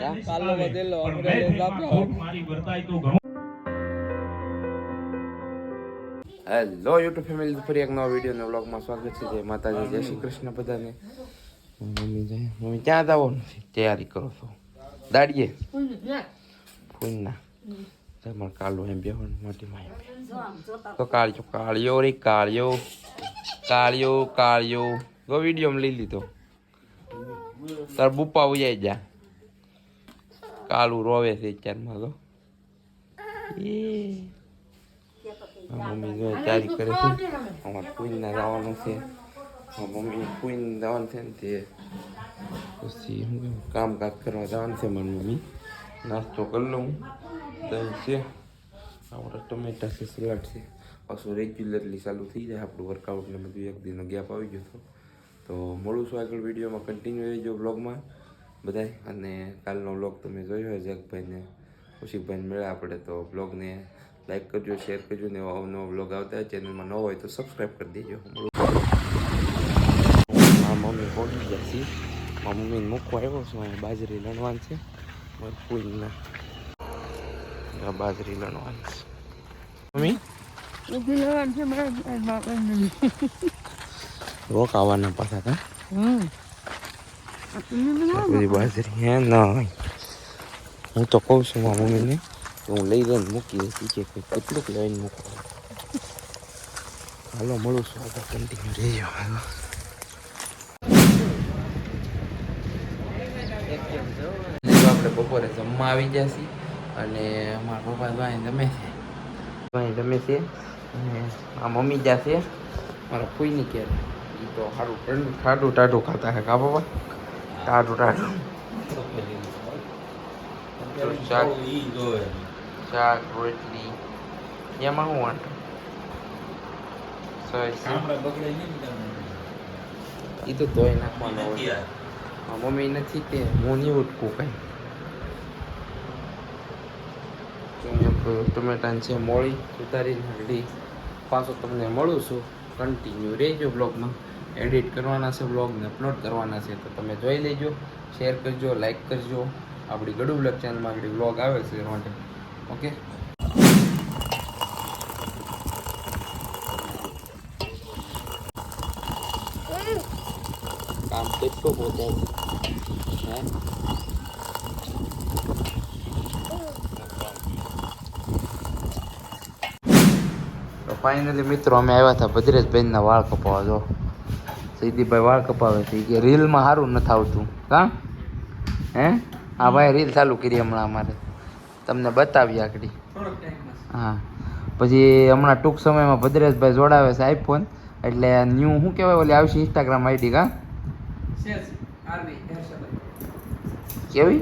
કાલો વધેલો મારી વર્તાય તો ઘણું. હેલો યુટ્યુબ ફેમિલી ફરી એક નવો વીડિયો ને વ્લોગમાં સ્વાગત છે. જય માતાજી જય શ્રી કૃષ્ણ બધાને. મમ્મી જાય મમ્મી ક્યાં જાવો નથી તૈયારી કરો છો? દાડીએ? ફૂલના તમારે કાલો એમ બેહવાનું માટીમાં એમ તો કાળિયો કાળિયો રે કાળિયો કાળિયો કાળિયો ગો વીડિયો લઈ લીધો. તાર બુપ્પા ઉજાઈ જા કાળું રોવે છે ચારમાં તો મમ્મી જો તૈયારી કરે છે અમારે ફૂઈને જવાનું છે મમ્મી ફૂઈને જવાનું છે ને તે પછી કહેવાય, કામકાજ કરવા જવાનું છે મારી મમ્મી નાસ્તો કરી લઉં દહીં છે આપણા ટમેટા છે સલાડ છે પાછું રેગ્યુલરલી ચાલુ થઈ જાય આપણું વર્કઆઉટ ને બધું એક દિનનો ગેપ આવી ગયો હતો તો મળું છું આગળ વિડીયોમાં કન્ટિન્યુ રહેજો બ્લોગમાં બધાય? અને કાલનો બ્લોગ તમે જોયો હોય જગભાઈને કૌશિકભાઈને મળ્યા આપણે તો બ્લોગને લાઈક કરજો શેર કરજો ને એવા નવો બ્લોગ આવતા હોય ચેનલમાં ન હોય તો સબસ્ક્રાઈબ કરી દેજો. મારા મમ્મી પહોંચી ગયા છે. મારા મમ્મીને મૂકવા આવ્યો છું અહીંયા બાજરી લણવાની છે. મારી આ બાજરી લણવાની છે. મમ્મી? રોકાવાના પાછા કા? આ બધી બાજરી હે ના હું તો કહું છું મારા મમ્મીને કે હું લઈ જઈને મૂકી દઈશ કે કોઈ કેટલુંક લઈને મૂકવા હાલો મળું છું આગળ કન્ટિન્યુ રહેજો હાલો આપણે બપોરે જમવા આવી છીએ અને મારા પપ્પા ભાઈ જમે છે ભાઈ જમે છે અને આ મમ્મી જ્યાં છે, મારા ફૂઈની કે એ તો સારું ઠંડુ ટાઢું ખાતા હે, કા પપ્પા? ટાઢું ટાઢું. શાક રોટલી. એમાં હું સરસ. એ તો ધોઈ નાખવાનો મમ્મી નથી તે હું નહીં ઉઠકું કઈ ટમેટાને છે મોળી, સુધારીને હળદી પાછો તમને મળું છું. કન્ટિન્યુ રહેજો બ્લોગમાં એડિટ કરવાના છે બ્લોગને અપલોડ કરવાના છે, તો તમે જોઈ લેજો, શેર કરજો, લાઈક કરજો. આપણી ગડુ બ્લોગ ચેનલમાં આપણી બ્લોગ આવે છે એ માટે. ઓકે? કામ કેટલું પોતે? હે? ફાઇનલી મિત્રો, અમે આવ્યા હતા ભદ્રેશભાઈના વાળ કપાવવા, જો. સીધીભાઈ વાળ કપાવે છે. કે રીલમાં સારું નથી આવતું. કા? હે? હા ભાઈ રીલ ચાલુ કરી હમણાં અમારે. તમને બતાવી આકડી હા. પછી હમણાં ટૂંક સમયમાં ભદ્રેશભાઈ જોડાવે છે આઈફોન એટલે ન્યૂ શું કહેવાય ઓલી આવશે ઇન્સ્ટાગ્રામ આઈડી કા? કેવી?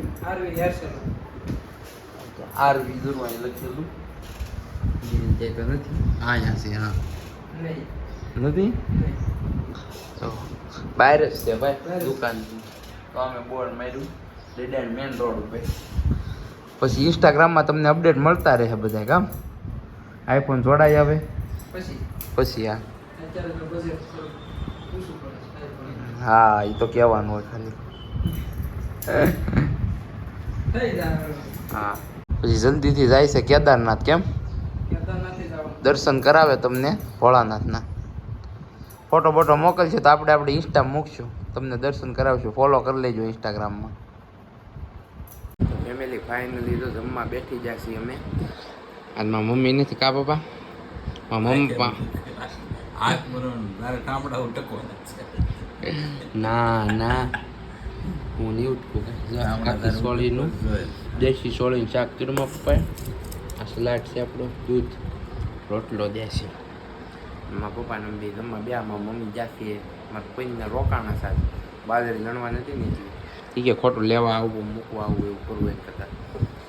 આરવી વિઝુર લખેલું. નથી. હા અહીંયા છે હા. નથી? બહાર જ છે ભાઈ દુકાન તો અમે બોર્ડ માર્યું મેન રોડ ઉપર. પછી ઇન્સ્ટાગ્રામમાં તમને અપડેટ મળતા રહે બધા કામ. આઈફોન જોડાઈ આવે પછી? પછી હા હા એ તો કહેવાનું હોય ખાલી. હા. પછી જલ્દીથી જાય છે કેદારનાથ કેમ? દર્શન કરાવે તમને ભોળાનાથના. ફોટો બોટો મોકલશે તો આપણે આપણે ઇન્સ્ટા મૂકશું. તમને દર્શન કરાવશું. ફોલો કરી લેજો ઇન્સ્ટાગ્રામમાં ફેમિલી ફાઇનલી તો જમવા બેઠી જાય છીએ અમે. આજ મારા મમ્મી નથી કા પપ્પા? મારા મમ્મી ના ના. હું નહીં ઉઠકું કાકી સોળીનું. દેશી સોળીનું શાક કર્યું પપ્પાએ. આ સલાડ છે આપણો. દૂધ. રોટલો દેશી. મારા પપ્પાને બે જમવા બે મારા મમ્મી જાતી મારા કોઈને રોકાણા સાથે બાજરી લણવા નથી નીકળી. ઠીક કે ખોટું લેવા આવવું મૂકવા આવવું એવું કરવું એમ કરતાં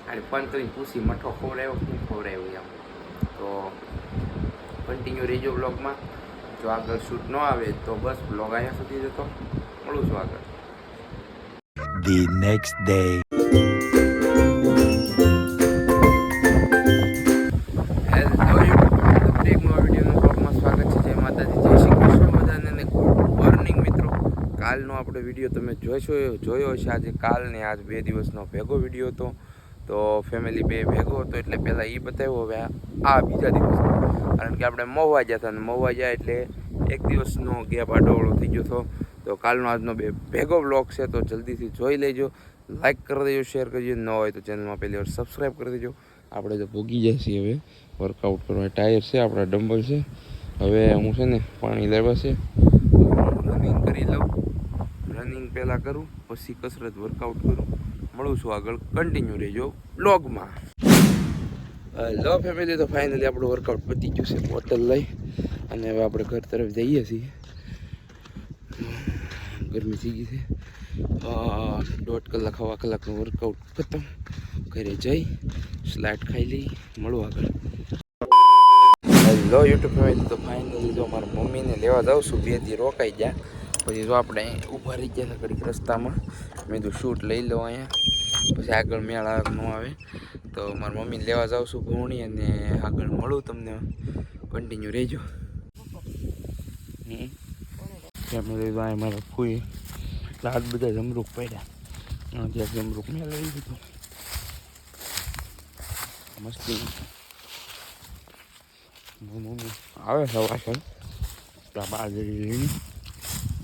અને કરીને પૂછી, મઠો ખવડાવ્યો શું ખવડાવ્યું એમ તો કન્ટિન્યુ રહેજો બ્લોગમાં જો આગળ શૂટ ન આવે તો બસ બ્લોગ અહીંયા સુધી જતો. મળું છું આગળ. The next day. આપણો વીડિયો તમે જોઈશો જોયો હશે આજે કાલને આજ બે દિવસનો ભેગો વીડિયો હતો. તો ફેમિલી બે ભેગો હતો એટલે પહેલાં એ બતાવ્યો, હવે આ બીજા દિવસ. કારણ કે આપણે મહુવા ગયા હતા અને મહુવા ગયા એટલે એક દિવસનો ગેપ આડોવળો થઈ ગયો હતો. તો કાલનો આજનો બે ભેગો બ્લોગ છે, તો જલ્દીથી જોઈ લેજો. લાઇક કરી દેજો શેર કરજો ન હોય તો ચેનલમાં પહેલી વાર સબસ્ક્રાઈબ કરી દેજો. આપણે તો ભોગી જાય છીએ હવે. વર્કઆઉટ કરવા ટાયર છે, આપણા ડમ્બલ છે. હવે હું છે ને પાણી લેવા છે. રનિંગ કરી લઉં. પહેલાં કરું, પછી કસરત વર્કઆઉટ કરું. મળું છું આગળ. કન્ટિન્યુ રહેજો બ્લોગમાં લો ફેમિલી તો ફાઇનલી આપણું વર્કઆઉટ પતી ગયું છે બોટલ લઈ. અને હવે આપણે ઘર તરફ જઈએ છીએ. ગરમી થઈ ગઈ છે. દોઢ કલાક, હવા કલાકનું વર્કઆઉટ ખતમ. ઘરે જઈ સ્લાઇડ ખાઈ લઈ, મળું આગળ. હેલો યુટ્યુબ ફેમિલી તો ફાઇનલી જો મારા મમ્મીને લેવા જાઉં છું, બે દી રોકાઈ ગયા. પછી જો આપણે ઊભા રહી ગયા ઘડીક રસ્તામાં. મેં કીધું શૂટ લઈ લઉં અહીંયા. પછી આગળ મેળ ન આવે. તો મારા મમ્મીને લેવા જાઉં છું ભૂણી અને આગળ મળું તમને કન્ટિન્યુ રહેજો. મારા ફૂઈ. રાત બધા જમરૂક પડ્યા. ત્યાં જમરૂક મેં લઈ દીધું મસ્તી. મમ્મી આવે છે, વાસણ. ત્યાં બાજરી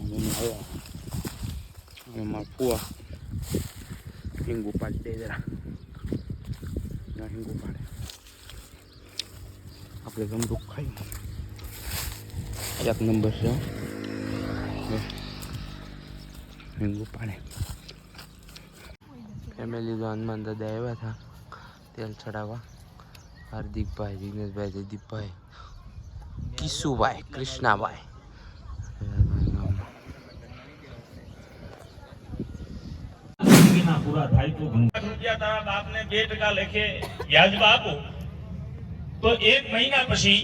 લઈને મારી મમ્મી આવે એમાં ફુવા Na હિંગુ પાડે આપણે જમરૂક ખાઈ એક નંબર છે. હિંગુ પાડે ફેમિલી તો હનુમાન દાદા આવ્યા હતા તેલ ચડાવવા હાર્દિકભાઈ વિઘ્નેશભાઈ જયદીપભાઈ કિશુભાઈ કૃષ્ણાભાઈ રૂપિયા તારા બાપને બે ટકા લેખે વ્યાજમાં આપો. તો એક મહિના પછી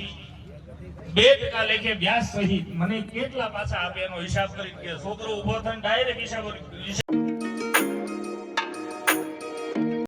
બે ટકા લેખે વ્યાજ સહિત મને કેટલા પાછા આપે એનો હિસાબ કરી કે છોકરો ઊભો થઈને ડાયરેક્ટ હિસાબ